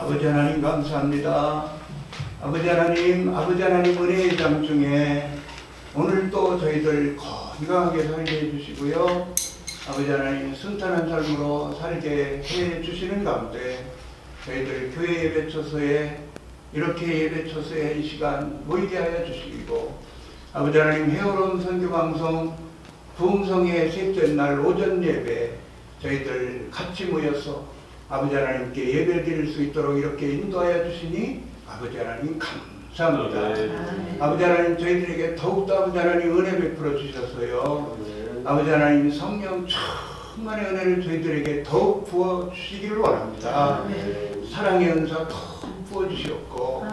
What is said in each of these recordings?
아버지 하나님 감사합니다. 아버지 하나님, 아버지 하나님 은혜의 장 중에 오늘 또 저희들 건강하게 살게 해주시고요. 아버지 하나님 순탄한 삶으로 살게 해 주시는 가운데 저희들 교회 예배 초소에 이렇게 예배 초소에 이 시간 모이게 하여 주시고 아버지 하나님 헤어로운 선교 방송 부흥성의 셋째 날 오전 예배 저희들 같이 모여서 아버지 하나님께 예배 드릴 수 있도록 이렇게 인도하여 주시니 아버지 하나님 감사합니다. 네. 아버지 하나님 저희들에게 더욱더 아버지 하나님 은혜 베풀어 주셔서요. 아버지 하나님 성령 충만의 은혜를 저희들에게 더욱 부어 주시기를 원합니다. 사랑의 은사 더욱 부어 주시옵고.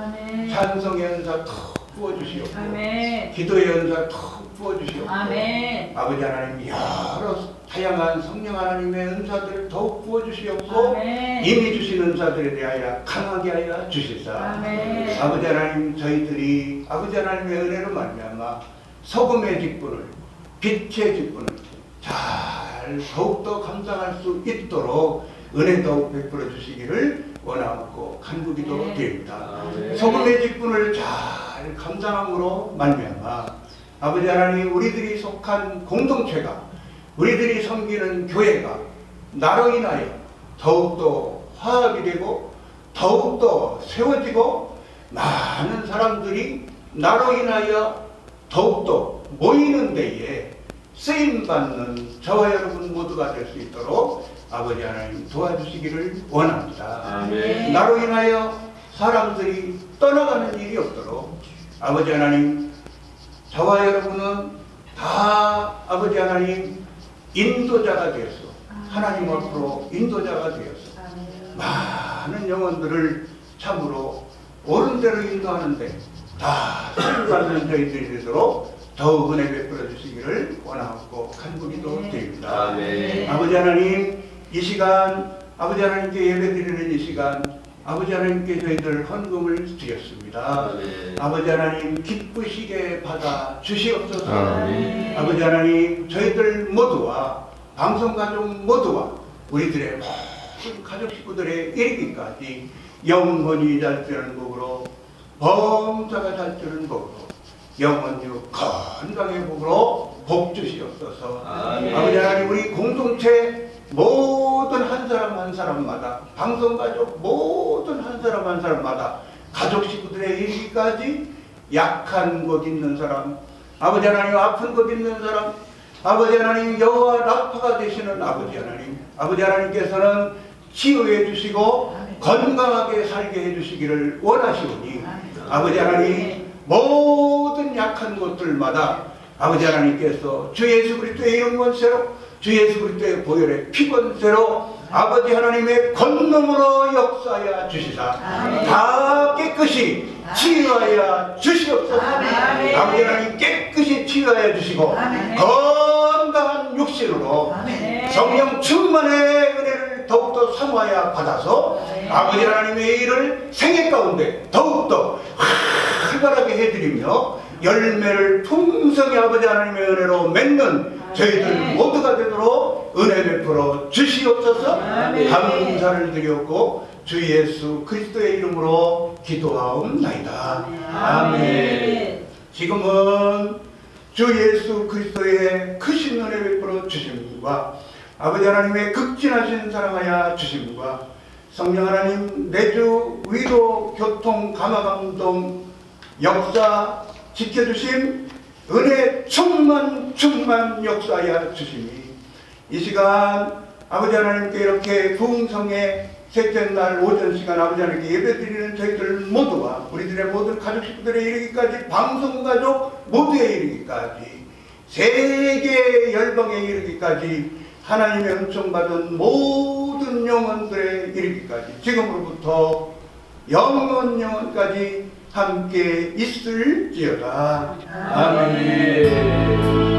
찬송의 은사 더욱 부어 주시옵고 아멘. 기도의 은사 더욱 부어 주시옵고 아멘. 아버지 하나님 여러 다양한 성령 하나님의 은사들을 더욱 부어 주시옵고 아멘. 이미 주신 은사들에 대하여 강하게 하여 주시사 아멘. 아버지 하나님 저희들이 아버지 하나님의 은혜로 말미암아 소금의 직분을 빛의 직분을 잘 더욱더 감당할 수 있도록 은혜 더욱 베풀어 주시기를 원하고 간구기도 네. 드립니다. 소금의 직분을 잘 감당함으로 말미암아 아버지 하나님 우리들이 속한 공동체가 우리들이 섬기는 교회가 나로 인하여 더욱더 화합이 되고 더욱더 세워지고 많은 사람들이 나로 인하여 더욱더 모이는 데에 쓰임받는 저와 여러분 모두가 될 수 있도록 아버지 하나님 도와주시기를 원합니다. 아멘. 나로 인하여 사람들이 떠나가는 일이 없도록 아버지 하나님 저와 여러분은 다 아버지 하나님 인도자가 되어서 하나님 앞으로 인도자가 되어서 많은 영혼들을 참으로 옳은 대로 인도하는데 다 쓰임받는 저희들이 되도록 더욱 은혜 베풀어 주시기를 원하고 간구기도 네. 드립니다. 아멘. 아버지 하나님 이 시간 아버지 하나님께 예배드리는 이 시간 아버지 하나님께 저희들 헌금을 드렸습니다. 아버지 하나님 기쁘시게 받아 주시옵소서. 아멘. 아버지 하나님 저희들 모두와 방송 가족 모두와 우리들의 모든 가족 식구들의 이르기까지 영원히 잘 되는 복으로 범사가 잘 되는 복으로 영원히 건강의 복으로 복 주시옵소서. 아멘. 아버지 하나님 우리 공동체 모든 한 사람 한 사람마다 방송 가족 모든 한 사람 한 사람마다 가족 식구들의 이르기까지 약한 것 있는 사람 아버지 하나님 아픈 것 있는 사람 아버지 하나님 여호와 라파가 되시는 아버지 하나님 아버지 하나님께서는 치유해 주시고 건강하게 살게 해 주시기를 원하시오니 아버지 하나님 모든 약한 것들마다 아버지 하나님께서 주 예수 그리스도의 권세로 주 예수 그리스도의 보혈의 피 권세로 아버지 하나님의 권능으로 역사하여 주시사 아멘. 다 깨끗이 치유하여 주시옵소서 아멘. 아버지 하나님 깨끗이 치유하여 주시고 아멘. 건강한 육신으로 아멘. 성령 충만의 은혜를 더욱더 사모하여 받아서 아멘. 아버지 하나님의 일을 생애 가운데 더욱더 활발하게 해드리며 열매를 풍성히 아버지 하나님의 은혜로 맺는 저희들 아멘. 모두가 되도록 은혜 베풀어 주시옵소서. 감사를 드렸고 주 예수 그리스도의 이름으로 기도하옵나이다 아멘 지금은 주 예수 그리스도의 크신 은혜 베풀어 주심과 아버지 하나님의 극진하신 사랑하여 주심과 성령 하나님 내주 위로 교통 감화감동 역사 지켜주심 은혜 충만 충만 역사하여 주심이 이 시간 아버지 하나님께 이렇게 부흥성의 셋째 날 오전 시간 아버지 하나님께 예배드리는 저희들 모두와 우리들의 모든 가족 식구들의 이르기까지 방송 가족 모두에 이르기까지 세계 열방에 이르기까지 하나님의 은총 받은 모든 영혼들의 이르기까지 지금으로부터 영원 영원까지 함께 있을지어다 아멘.